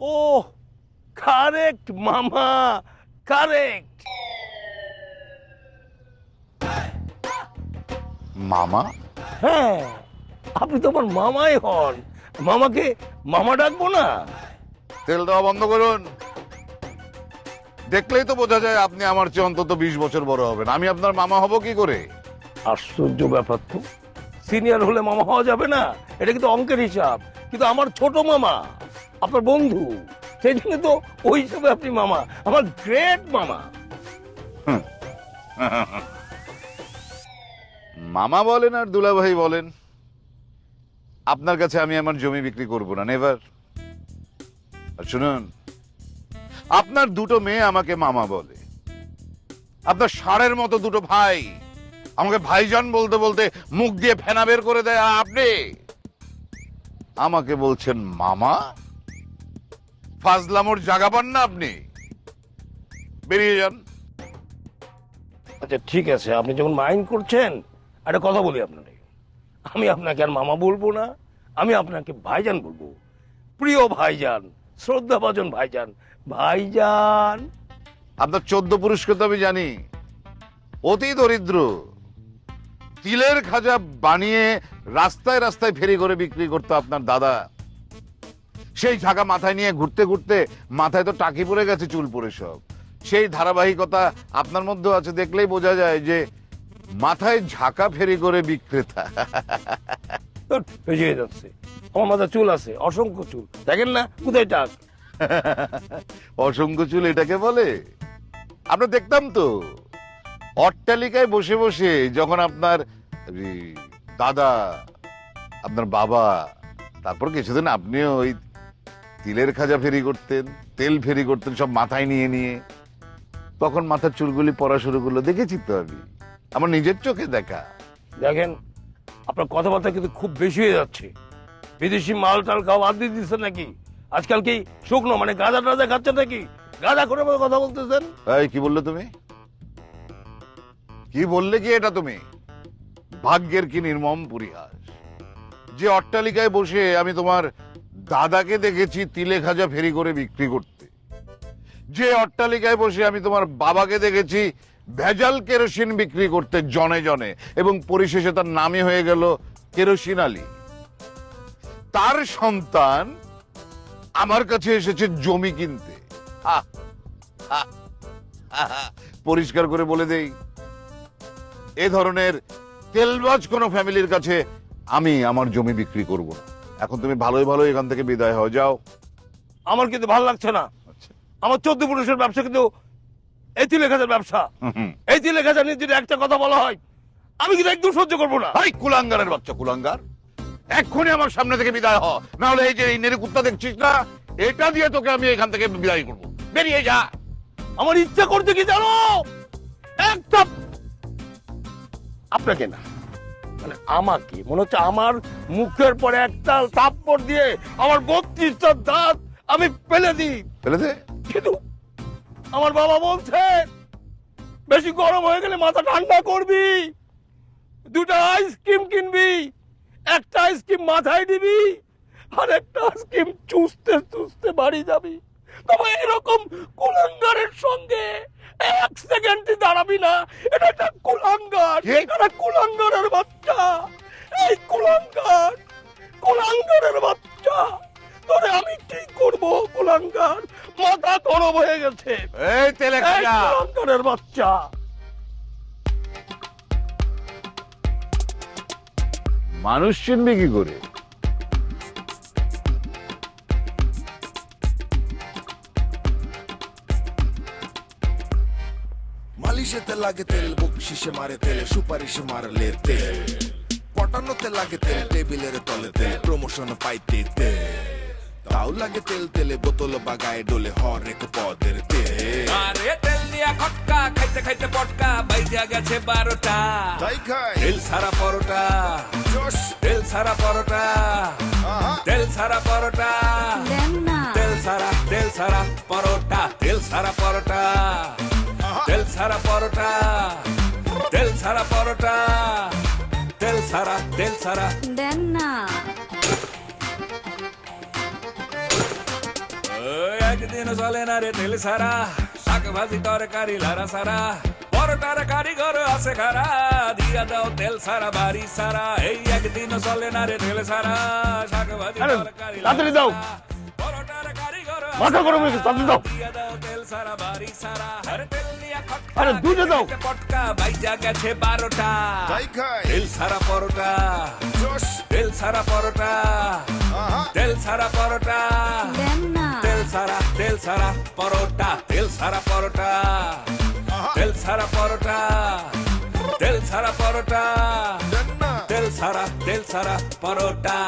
ও correct মামা correct মামা? হ্যাঁ আপনি তো আমার মামাই হন। মামাকে মামা ডাকবো না? তেল দেওয়া বন্ধ করুন। দেখলেই তো বোঝা যায় আপনি আমার চেয়ে অন্তত বিশ বছর বড় হবেন। আমি আপনার মামা হব কি করে? আশ্চর্য ব্যাপার তো। সিনিয়র হলে মামা হওয়া যাবে না। এটা কিন্তু অঙ্কের হিসাব। কিন্তু আমার ছোট মামা। আপনার বন্ধু। সেই জন্য তো ওই হিসাবে আপনি মামা, আমার গ্রেট মামা। মামা বলেন আর দুলাভাই বলেন। আপনার কাছে আমি আমার জমি বিক্রি করব না, নেভার। আর শুনুন, আপনার দুটো মেয়ে আমাকে মামা বলে। আপনার ষাঁড়ের মতো দুটো ভাই। আমাকে ভাইজান বলতে বলতে মুখ দিয়ে ফেনা বের করে দেয়। আপনি? আমাকে বলছেন মামা? ফাজলামোর জাগা পান না আপনি? বেরিয়ে যান। আচ্ছা ঠিক আছে। আপনি যখন মাইন্ড করছেন একটা কথা বলি আপনাকে। আমি আপনাকে আর মামা বলব না। আমি আপনাকে ভাইজান বলব। প্রিয় ভাইজান শ্রদ্ধাভাজন ভাইজান ভাইজান। আপনার চোদ্দ পুরুষকে তো আমি জানি। অতি দরিদ্র। তিলের খাজা বানিয়ে রাস্তায় রাস্তায় ফেরি করে বিক্রি করতো আপনার দাদা। সেই ঝাঁকা মাথায় নিয়ে ঘুরতে ঘুরতে মাথায় তো টাকি পড়ে গেছে চুল পড়ে সব। সেই ধারাবাহিকতা আপনার মধ্যে আছে দেখলেই বোঝা যায় যে মাথায় ঝাঁকা ফেরি করে বিক্রেতা। হয়ে যাচ্ছে। আমার মাথা চুল আছে অসংখ্য চুল। দেখেন না কোথায় টাক? অসংখ্য চুল এটাকে বলে? আমরা দেখতাম তো। অট্টালিকায় বসে বসে যখন আপনার দাদা আপনার বাবা তারপর কিছুদিন আপনিও ওই তিলের খাজা ফেরি করতেন তেল ফেরি করতেন সব মাথায় নিয়ে নিয়ে। তখন মাথার চুলগুলি পড়া শুরু করল দেখেছি তো আমি। আমার নিজের চোখে দেখা। দেখেন আপনার কথাবার্তা কিন্তু খুব বেশি হয়ে যাচ্ছে। বিদেশি মাল টাল খাওয়া বাদ দিয়ে দিচ্ছেন নাকি? আজকাল কি শুকনো মানে গাঁজা টাজা খাচ্ছেন নাকি? গাঁজা করে করে কথা বলতেছেন। এই কি বললে তুমি? কি বললে কি এটা তুমি? ভাগ্যের কি নির্মম পরিহাস। যে অট্টালিকায় বসে আমি তোমার দাদাকে দেখেছি তিলে খাজা ফেরি করে বিক্রি করতে। যে অট্টালিকায় বসে আমি তোমার বাবাকে দেখেছি ভেজাল কেরোসিন বিক্রি করতে জনে জনে এবং পরিশেষে তার নামই হয়ে গেল কেরোসিন আলী। তার সন্তান আমার কাছে এসেছে জমি কিনতে। পরিষ্কার করে বলে দেই, এ ধরনের তেলবাজ কোনো ফ্যামিলির কাছে আমি আমার জমি বিক্রি করব না। এখন তুমি ভালোই ভালো এখান থেকে বিদায় হও যাও। আমার কিন্তু ভালো লাগছে না। আচ্ছা। আমার চোদ্দ পুরুষের ব্যবসা কিন্তু এই তিন ব্যবসা। এই তিন লেখাজার নিয়ে যদি একটা কথা বলা হয় আমি কিন্তু একদম সহ্য করব না। ভাই কুলাঙ্গারের বাচ্চা কুলাঙ্গার। এক্ষুনি আমার সামনে থেকে বিদায় হ। না হলে এই যে এই নেড়ে কুত্তা দেখছিস না এটা দিয়ে তোকে আমি এখান থেকে বিদায় করব। বেরিয়ে যা। আমার ইচ্ছা করছে কি জানো? একটা আপনাকে না। মানে আমাকে মনে হচ্ছে আমার মুখের পরে একটা থাপ্পড় দিয়ে আমার বত্রিশটা দাঁত আমি ফেলে দিই। ফেলে দে? কিন্তু আমার বাবা বলছে বেশি গরম হয়ে গেলে মাথা ঠান্ডা করবি দুটা আইসক্রিম কিনবি একটা আইসক্রিম মাথায় দিবি আর একটা আইসক্রিম চুষতে চুষতে বাড়ি যাবি। তবে এরকম কুলাঙ্গারের সঙ্গে এক সেকেন্ড দাঁড়াবি না। এটা একটা কুলাঙ্গার। এটা কুলাঙ্গারের বাচ্চা। এই কুলাঙ্গার কুলাঙ্গারের বাচ্চা। তোরে আমি কি করব কুলাঙ্গার? মাথা গরম হয়ে গেছে। এই তেলে এই কুলাঙ্গারের বাচ্চা। মানুষ চিনবে কি করে? মালিশেতে লাগে তেল? বকশিসে মারে তেল সুপারিশে মারলে তেল। পটানোতে লাগে তেল টেবিলের তলে তেল প্রমোশন পাইতে তেল। তাও লাগে তেল তেলে বোতল বাগায় ডোলে হরেক পদের তেল। আরে তেল দিয়া খটকা খাইতে খাইতে পটকা বাইজা গেছে বারোটা। তাই খাই। তেল সারা পরোটা। জোশ তেল সারা পরোটা। আহা। তেল সারা পরোটা। তেল সারা তেল সারা পরোটা। তেল সারা পরোটা। সারা পরোটা তেল সারা পরোটা তেল সারা তেল সারা দেন না। একদিন চলে না রে তেল সারা শাক ভাজি তরকারি লারা সারা পরোটার কারিগর আছে খারা দিয়া দাও তেল সারা বাড়ি সারা এই একদিন চলে না রে তেল সারা শাক ভাজি তরকারি তাড়াতাড়ি দাও। পরোটার কারিগর মাথা গরম হয়ে গেছে, তাড়াতাড়ি দাও। দিয়া দাও। তেল সারা বাড়ি সারা আরে তেল আরে, দুধে দাও। পটকা বাইজা গেছে বারোটা। তেল সারা পরোটা। তেল সারা পরোটা। তেল সারা পরোটা। তেল সারা তেল সারা পরোটা। তেল সারা পরোটা। তেল সারা পরোটা। তেল সারা পরোটা। তেল সারা তেল সারা পরোটা।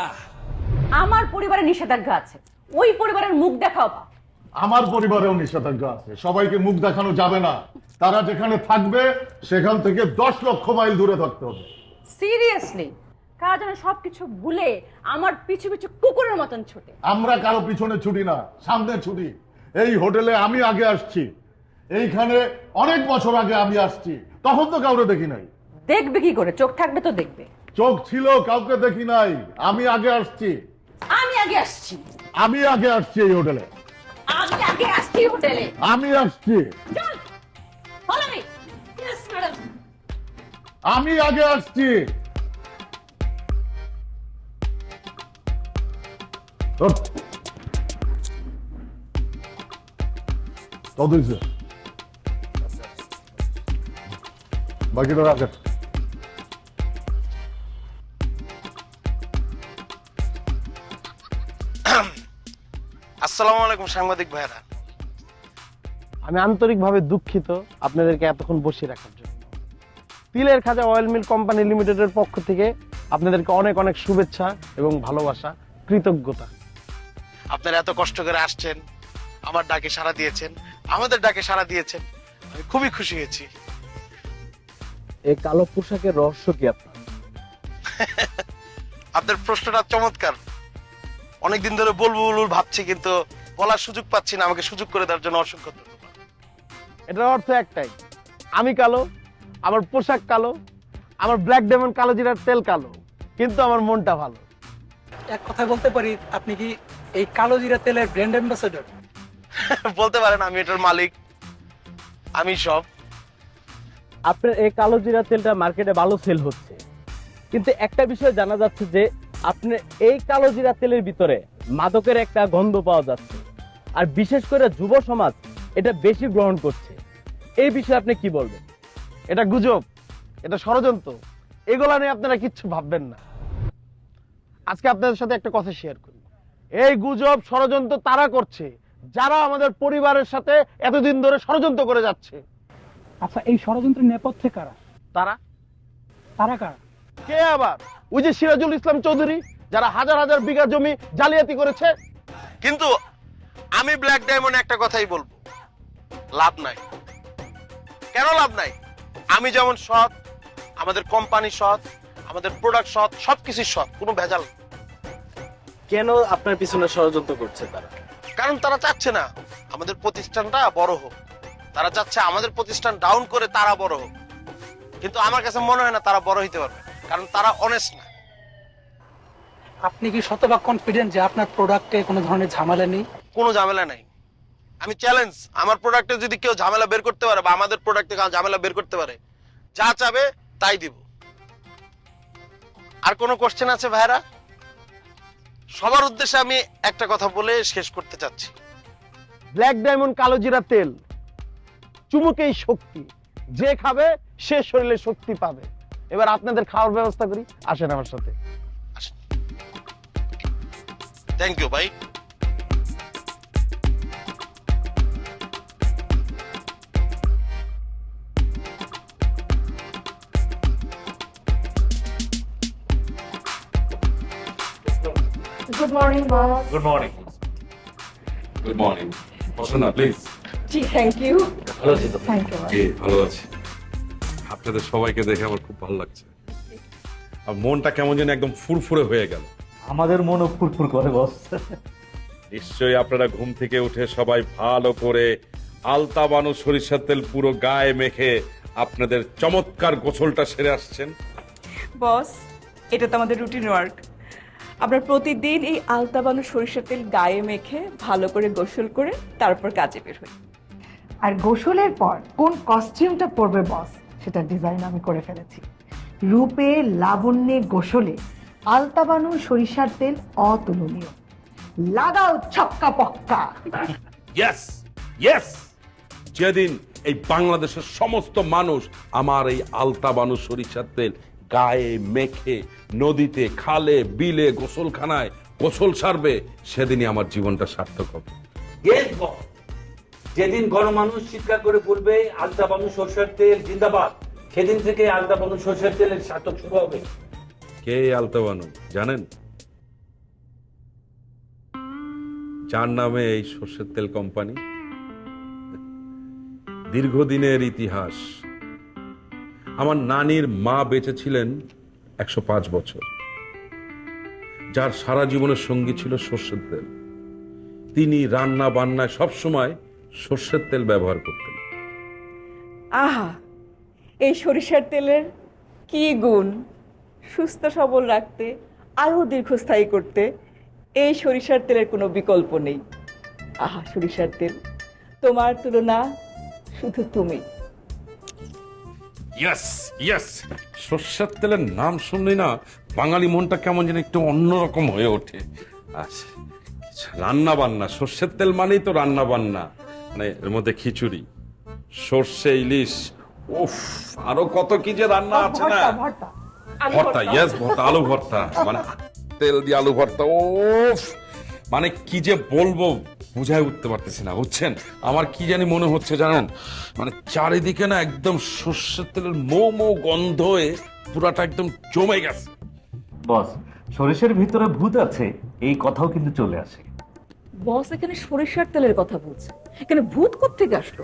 আমার পরিবারে নিষেধাজ্ঞা আছে। ওই পরিবারের মুখ দেখাও। আমার পরিবারেও নিষেধাজ্ঞা আছে। সবাইকে মুখ দেখানো যাবে না। তারা যেখানে থাকবে সেখান থেকে দশ লক্ষ মাইল দূরে থাকতে হবে। সিরিয়াসলি কারা যেন সবকিছু ভুলে আমার পিছু পিছু কুকুরের মতন ছুটে। আমরা কারও পিছনে ছুটি না সামনে ছুটি। এই হোটেলে আমি আগে আসছি। এইখানে অনেক বছর আগে আমি আসছি। তখন তো কাউরে দেখি নাই। দেখবে কি করে? চোখ থাকবে তো দেখবে। চোখ ছিল কাউকে দেখি নাই। আমি আগে আসছি। আমি আগে আসছি। আমি আগে আসছি এই হোটেলে। আমি আগে আসছি হোটেলে। আমি আসছি। চল ফলো মি ইয়েস ম্যাডাম আমি আগে আসছি। ওঠ। কত হয়েছে বাকিটা রাখেন। আলাইকুম সাংবাদিক ভাইরা আমি আন্তরিকভাবে দুঃখিত আপনাদেরকে এতক্ষণ বসিয়ে রাখার জন্য। তিলের খাজা অয়েল মিল কোম্পানি লিমিটেডের পক্ষ থেকে আপনাদেরকে অনেক অনেক শুভেচ্ছা এবং ভালোবাসা কৃতজ্ঞতা। আপনারা এত কষ্ট করে আসছেন আমার ডাকে সাড়া দিয়েছেন আমাদের ডাকে সাড়া দিয়েছেন আমি খুবই খুশি হয়েছি। এই কালো পোশাকের রহস্য কি আপনার? আপনার প্রশ্নটা চমৎকার। অনেকদিন ধরে বলব বলব ভাবছি কিন্তু বলার সুযোগ পাচ্ছি না আমাকে সুযোগ করে দেওয়ার জন্য অসংখ্য ধন্যবাদ। এটার অর্থ একটাই আমি কালো আমার পোশাক কালো আমার ব্ল্যাক ডেমন কালো জিরার তেল কালো কিন্তু আমার মনটা ভালো। এক কথা বলতে পারি আপনি কি এই কালো জিরা তেলের ব্র্যান্ড অ্যাম্বাসেডর বলতে পারেন আমি এটার মালিক আমি সব। আপনার এই কালো জিরা তেলটা মার্কেটে ভালো সেল হচ্ছে। কিন্তু একটা বিষয় জানা যাচ্ছে যে আপনি এই কালো জিরা তেলের ভিতরে মাদকের একটা গন্ধ পাওয়া যাচ্ছে। আর বিশেষ করে যুব সমাজ এটা বেশি গ্রহণ করছে। এই বিষয়ে আপনি কি বলবেন? এটা গুজব এটা ষড়যন্ত্র এগুলা নিয়ে আপনারা কিচ্ছু ভাববেন না। আজকে আপনাদের সাথে একটা কথা শেয়ার করি এই গুজব ষড়যন্ত্র তারা করছে যারা আমাদের পরিবারের সাথে এতদিন ধরে ষড়যন্ত্র করে যাচ্ছে। আচ্ছা এই ষড়যন্ত্রের নেপথ্যে কারা? তারা? তারা কারা? কে আবার? ওই যে সিরাজুল ইসলাম চৌধুরী যারা হাজার হাজার বিঘা জমি জালিয়াতি করেছে? কিন্তু আমি ব্ল্যাক ডায়মন্ড একটা কথাই বলব। লাভ নাই। কেন লাভ নাই? আমি যেমন সৎ আমাদের কোম্পানি সৎ আমাদের প্রোডাক্ট সৎ সবকিছু সৎ কোনো ভেজাল নেই। কেন আপনার পিছনে ষড়যন্ত্র করছে তারা? কারণ তারা চাচ্ছে না আমাদের প্রতিষ্ঠানটা বড় হোক। তারা চাচ্ছে আমাদের প্রতিষ্ঠান ডাউন করে তারা বড় হোক। কিন্তু আমার কাছে মনে হয় না তারা বড় হইতে পারবে কারণ তারা অনেস্ট না। আপনি কি শতভাগ কনফিডেন্ট যে আপনার প্রোডাক্টে কোনো ধরনের ঝামেলা নেই? কোনো ঝামেলা নাই। আমি চ্যালেঞ্জ আমার প্রোডাক্টে যদি কেউ ঝামেলা বের করতে পারে বা আমাদের প্রোডাক্টে ঝামেলা বের করতে পারে যা চাবে তাই দিব। আর কোনো কোশ্চেন আছে ভাইরা সবার উদ্দেশ্যে আমি একটা কথা বলে শেষ করতে চাচ্ছি। ব্ল্যাক ডায়মন্ড কালো জিরা তেল চুমুকেই শক্তি। যে খাবে সে শরীরে শক্তি পাবে। এবার আপনাদের খাওয়ার ব্যবস্থা করি। আসেন আমার সাথে। থ্যাংক ইউ ভাই। Morning boss good morning good morning বসুন না প্লিজ জি থ্যাংক ইউ ভালো আছি তো? থ্যাংক ইউ জি ভালো আছি। আপনাদের সবাইকে দেখে আমার খুব ভালো লাগছে। আর মনটা কেমন যেন একদম ফুরফুরে হয়ে গেল। আমাদের মনও ফুরফুর করে বস নিশ্চয়ই আপনারা ঘুম থেকে উঠে সবাই ভালো করে আলতা বানু সরিষার তেল পুরো গায়ে মেখে আপনাদের চমৎকার গোসলটা সেরে আসছেন। বস এটা তো আমাদের রুটিন ওয়ার্ক আমরা প্রতিদিন এই আলতাবানু সরিষার তেল গায়ে মেখে ভালো করে গোসল করে তারপর কাজে বের হই। আর গোসলের পর কোন কস্টিউমটা পরবে বস? সেটা ডিজাইন আমি করে ফেলেছি। রূপে লাবণ্যে গোসলে আলতাবানু সরিষার তেল অতুলনীয়। লাগাও ছক্কা পক্কা। ইয়েস ইয়েস যেদিন এই বাংলাদেশের সমস্ত মানুষ আমার এই আলতা বানু সরিষার তেল গায়ে মেখে নদীতে খালে বিলে গোসলখানায় গোসল সারবে সেদিনই আমার জীবনটা সার্থক হবে. যেদিন গণমানুষ চিৎকার করে বলবে আলতা বানু সরষের তেল জিন্দাবাদ। সেদিন থেকে আলতা বানু সরষের তেলের সার্থক শুরু হবে। কে আলতা বানু জানেন? যার নামে এই সর্ষের তেল কোম্পানি? দীর্ঘদিনের ইতিহাস আমার নানির মা বেঁচে ছিলেন একশো পাঁচ বছর, যার সারা জীবনের সঙ্গী ছিল সর্ষের তেল। তিনি রান্না বান্নায় সবসময় সর্ষের তেল ব্যবহার করতেন। আহা, এই সরিষার তেলের কি গুণ? সুস্থ, সবল রাখতে, আরও দীর্ঘস্থায়ী করতে এই সরিষার তেলের কোনো বিকল্প নেই। আহা, সরিষার তেল, তোমার তুলনা শুধু তুমি। ইয়েস ইয়েস সর্ষের তেলের নাম শুনলেই না? বাঙালি মনটা কেমন যেন একটু অন্যরকম হয়ে ওঠে। আচ্ছা রান্না বান্না। সর্ষের তেল মানেই তো রান্না বান্না। মানে এর মধ্যে খিচুড়ি সর্ষে ইলিশ উফ আরও কত কি যে রান্না আছে না? ভর্তা ইয়েস ভর্তা আলু ভর্তা। মানে তেল দিয়ে আলু ভর্তা উফ। মানে কি যে বলব বুঝাই উঠতে পারতেছি না বুঝছেন? আমার কি জানি মনে হচ্ছে জানেন? মানে চারিদিকে না একদম সর্ষের তেলের মো মো গন্ধ হয়ে পুরাটা একদম জমে গেছে। বস সরিষের ভিতরে ভূত আছে এই কথাও কিন্তু চলে আসে। বস এখানে সরিষার তেলের কথা বলছে। এখানে ভূত থেকে আসলো?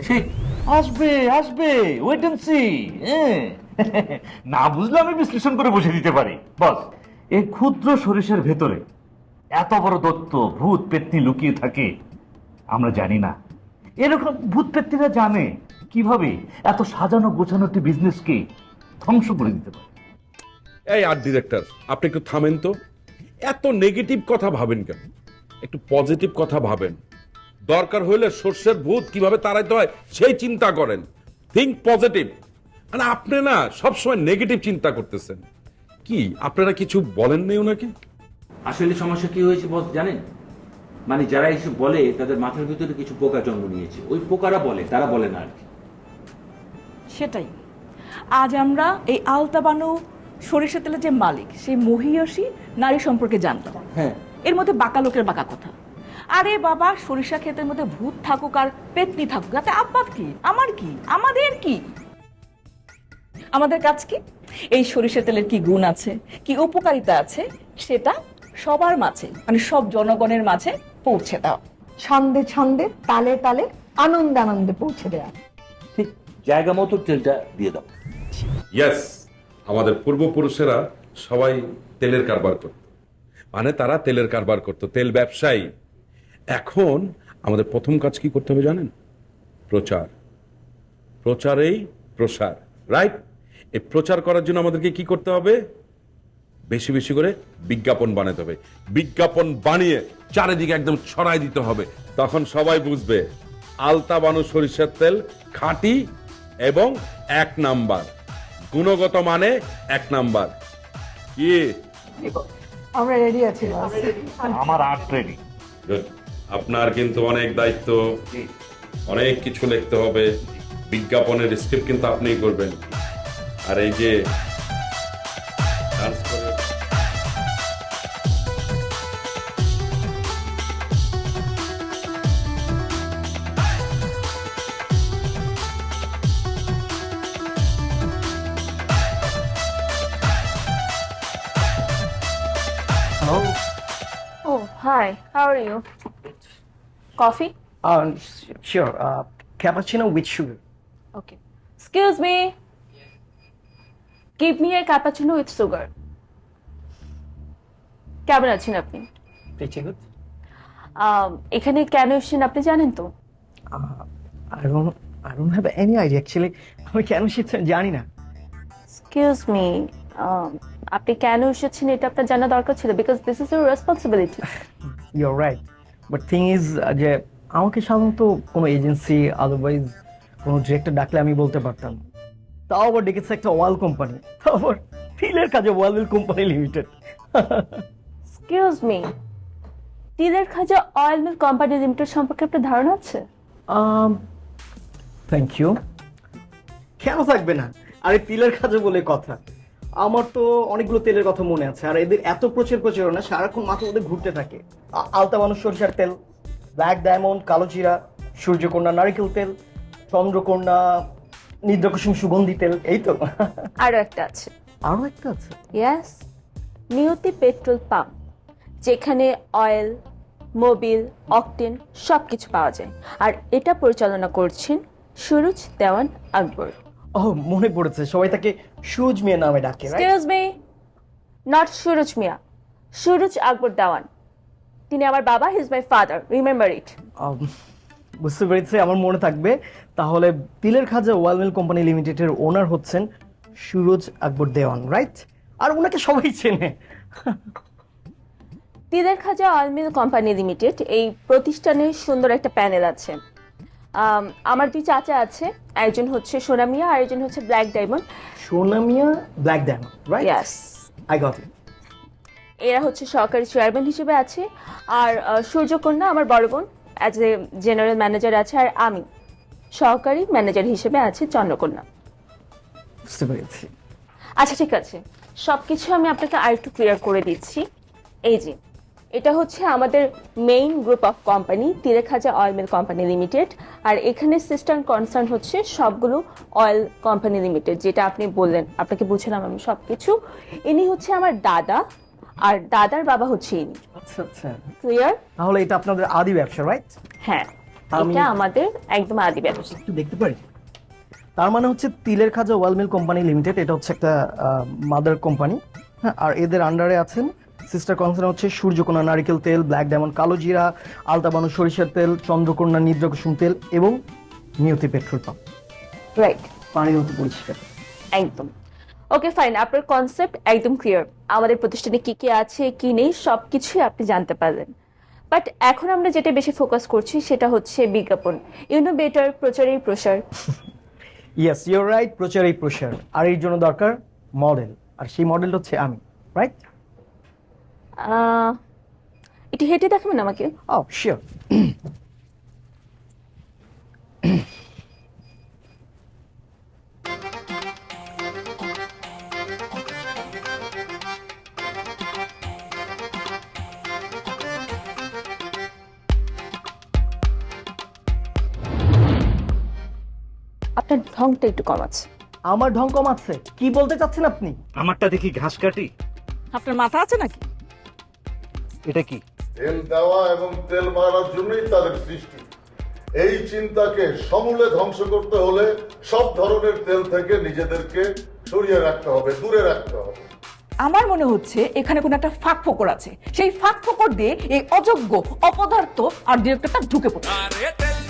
আসবে আসবে ওয়েট এন্ড সি না বুঝলে আমি বিশ্লেষণ করে বুঝে দিতে পারি। বস এই ক্ষুদ্র সরিষার ভেতরে এত বড় দত্ত ভূত পেতনি লুকিয়ে থাকে আমরা জানি না। এরকম ভূত পেতনিরা জানে কীভাবে এত সাজানো গোছানো একটি বিজনেসকে ধ্বংস করে দিতে পারে। এই আর্ট ডিরেক্টর আপনি একটু থামেন তো। এত নেগেটিভ কথা ভাবেন কেন? একটু পজিটিভ কথা ভাবেন। দরকার হইলে সর্ষের ভূত কীভাবে তাড়াইতে হয় সেই চিন্তা করেন। থিঙ্ক পজিটিভ মানে আপনি না সবসময় নেগেটিভ চিন্তা করতেছেন। কি আপনারা কিছু বলেন নেই ওনাকে? আসলে সমস্যা কি হয়েছে বস জানেন? মানে যারা এসব বলে তাদের মাথার ভিতরে কিছু পোকা জন্ম নিয়েছে। ওই পোকারা বলে তারা বলে না আর কি। সেটাই। আজ আমরা এই আলতাবানু সরিষা তেলের যে মালিক সেই মহিয়সী নারী সম্পর্কে জানলাম হ্যাঁ। এর মধ্যে বাঁকা লোকের বাঁকা কথা। আরে বাবা সরিষা ক্ষেতের মধ্যে ভূত থাকুক আর পেতনি থাকুক তাতে আপনার কি? আমার কি? আমাদের কি? আমাদের কাজ কি? এই সরিষা তেলের কি গুণ আছে? কি উপকারিতা আছে? সেটা সবার মাঝে মানে সব জনগণের মাঝে পৌঁছে দাও। ছন্দে ছন্দে তালে তালে আনন্দ আনন্দে পৌঁছে দেওয়া ঠিক জায়গা মতো তেলটা দিয়ে দাও। ইয়েস আমাদের পূর্বপুরুষেরা সবাই তেলের কারবার করত। মানে তারা তেলের কারবার করত তেল ব্যবসায়ী। এখন আমাদের প্রথম কাজ কি করতে হবে জানেন? প্রচার। প্রচারেই প্রসার রাইট এই প্রচার করার জন্য আমাদেরকে কি করতে হবে? বেশি বেশি করে বিজ্ঞাপন বানাতে হবে। বিজ্ঞাপন বানিয়ে চারিদিকে একদম ছড়াই দিতে হবে। তখন সবাই বুঝবে আলতা বানু সরিষার তেল খাঁটি এবং এক নাম্বার। গুণগত মানে এক নাম্বার। কি? আমরা রেডি আছি আমার আর্ট রেডি আপনার কিন্তু অনেক দায়িত্ব। অনেক কিছু লিখতে হবে। বিজ্ঞাপনের স্ক্রিপ্ট কিন্তু আপনিই করবেন। আর এই যে coffee sure cappuccino with sugar okay excuse me give me a cappuccino with sugar কেমন আছেন আপনি? আম, এখানে কেন এসেছেন আপনি জানেন তো? I don't I don't have any idea actually আমি কেন শিখছি জানি না। এক্সকিউজ মি আপনি কেন এসেছেন এটা আপনার জানা দরকার ছিল? Because this is your responsibility your right but thing is যে আমাকে সাধারণত কোনো এজেন্সি আদারওয়াইজ কোনো ডিরেক্টর ডাকলে আমি বলতে পারতাম। তাও আবার ডেকেছে একটা ওয়াল কোম্পানি তাও আবার ফিলের কাজে oil company limited excuse me তিলের খাজা অয়েল মিল কোম্পানি লিমিটেড সম্পর্কে আপনার ধারণা আছে? থ্যাংক ইউ কেন থাকবে না? আরে তিলের খাজা বলে কথা। আমার তো অনেকগুলো তেলের কথা মনে আছে আর এদের এত প্রচুর প্রচারণা সারাক্ষণ মাথা মধ্যে ঘুরতে থাকে। আলতা মানুষ সরিষার তেল ব্ল্যাক ডায়মন্ড কালো জিরা সূর্যকন্যা নারিকেল তেল চন্দ্রকন্যা নিদ্রকুসুম সুগন্ধি তেল এই তো। আরও একটা আছে। আরও একটা আছে? ইয়াস নিয়তি পেট্রোল পাম্প যেখানে অয়েল মোবিল অকটেন সব কিছু পাওয়া যায়। আর এটা পরিচালনা করছেন সুরুজ দেওয়ান আকবর। ও মনে পড়েছে সবাই তাকে সুজ মিয়া নামে ডাকে? Excuse me not Suraj Mia Suraj Akbar Dewan. তিনি আমার বাবা his my father remember it বুঝতে পেরেছি আমার মনে থাকবে। তাহলে তিলের খাজা ওয়াল মিল কোম্পানি লিমিটেডের ওনার হচ্ছেন সুরজ আকবর দেওয়ান রাইট আর ওনাকে সবাই চেনে। তিলের খাজা অয়েল মিল কোম্পানি লিমিটেড এই প্রতিষ্ঠানে সুন্দর একটা প্যানেল আছে। আমার দুই চাচা আছে একজন হচ্ছে সোনামিয়া আর একজন হচ্ছে black diamond Sonamia black diamond right yes I got it এরা হচ্ছে সহকারী চেয়ারম্যান হিসেবে আছে আর সূর্যকন্যা আমার বড় বোন অ্যাজ এ জেনারেল ম্যানেজার আছে আর আমি সহকারী ম্যানেজার হিসেবে আছে চন্দ্রকন্যা। বুঝতে পেরেছি। আচ্ছা ঠিক আছে। সব কিছু আমি আপনাকে আরেকটু ক্লিয়ার করে দিচ্ছি। এই যে এটা হচ্ছে আমাদের মেইন গ্রুপ অফ কোম্পানি তিরেখাজা অয়েল মিল কোম্পানি লিমিটেড আর এখানে সিস্টেম কনসার্ন হচ্ছে সবগুলো অয়েল কোম্পানি লিমিটেড যেটা আপনি বললেন আপনাকে বুঝলাম আমি সব কিছু ইনি হচ্ছে আমার দাদা আর দাদার বাবা হচ্ছে ইনি। আচ্ছা আচ্ছা। ক্লিয়ার তাহলে এটা আপনাদের আদি ব্যবসা রাইট হ্যাঁ এটা আমাদের একদম আদি ব্যবসা। একটু দেখতে পারি? তার মানে হচ্ছে তিলের খাজা ওয়াল মিল কোম্পানি লিমিটেড এটা হচ্ছে একটা মাদার কোম্পানি হ্যাঁ আর এদের আন্ডারে আছেন সিস্টার কনসার্ন হচ্ছে সূর্যকোনা নারিকেল তেল ব্ল্যাক ডায়মন্ড কালো জিরা আলতাবানু সরিষার তেল চন্দ্রকন্যা নিদ্রকুসুম তেল এবং নিয়তি পেট্রোল পাম্প। রাইট পানির মতো পরিষ্কার। একদম। ওকে ফাইন আপনার কনসেপ্ট একদম ক্লিয়ার আমাদের প্রতিষ্ঠানে কি কি আছে কি নেই সব কিছুই আপনি জানতে পারলেন বাট এখন আমরা যেটা বেশি ফোকাস করছি সেটা হচ্ছে বিজ্ঞাপন। ইউনো বেটার প্রচারের প্রসার। ইয়েস ইউর রাইট প্রচারের প্রসার। আর এর জন্য দরকার মডেল আর সেই মডেল হচ্ছে আমি রাইট আহ, একটু হেঁটে দেখাবেন আমাকে? ও শিওর আপনার ঢংটা একটু কম আছে। আমার ঢং কম আছে। কি বলতে চাচ্ছেন আপনি? আমারটা দেখি ঘাস কাটি। আপনার মাথা আছে নাকি? এটা কি? তেল দেওয়া এবং তেল মারার জন্যই তাদের সৃষ্টি। এই চিন্তাকে সমূলে ধ্বংস করতে হলে সব ধরনের তেল থেকে নিজেদেরকে সরিয়ে রাখতে হবে দূরে রাখতে হবে। আমার মনে হচ্ছে এখানে কোনো একটা ফাঁক ফোকর আছে। সেই ফাঁক ফোকর দিয়ে এই অযোগ্য অপদার্থ আর ডিরেক্টরটা ঢুকে পড়ে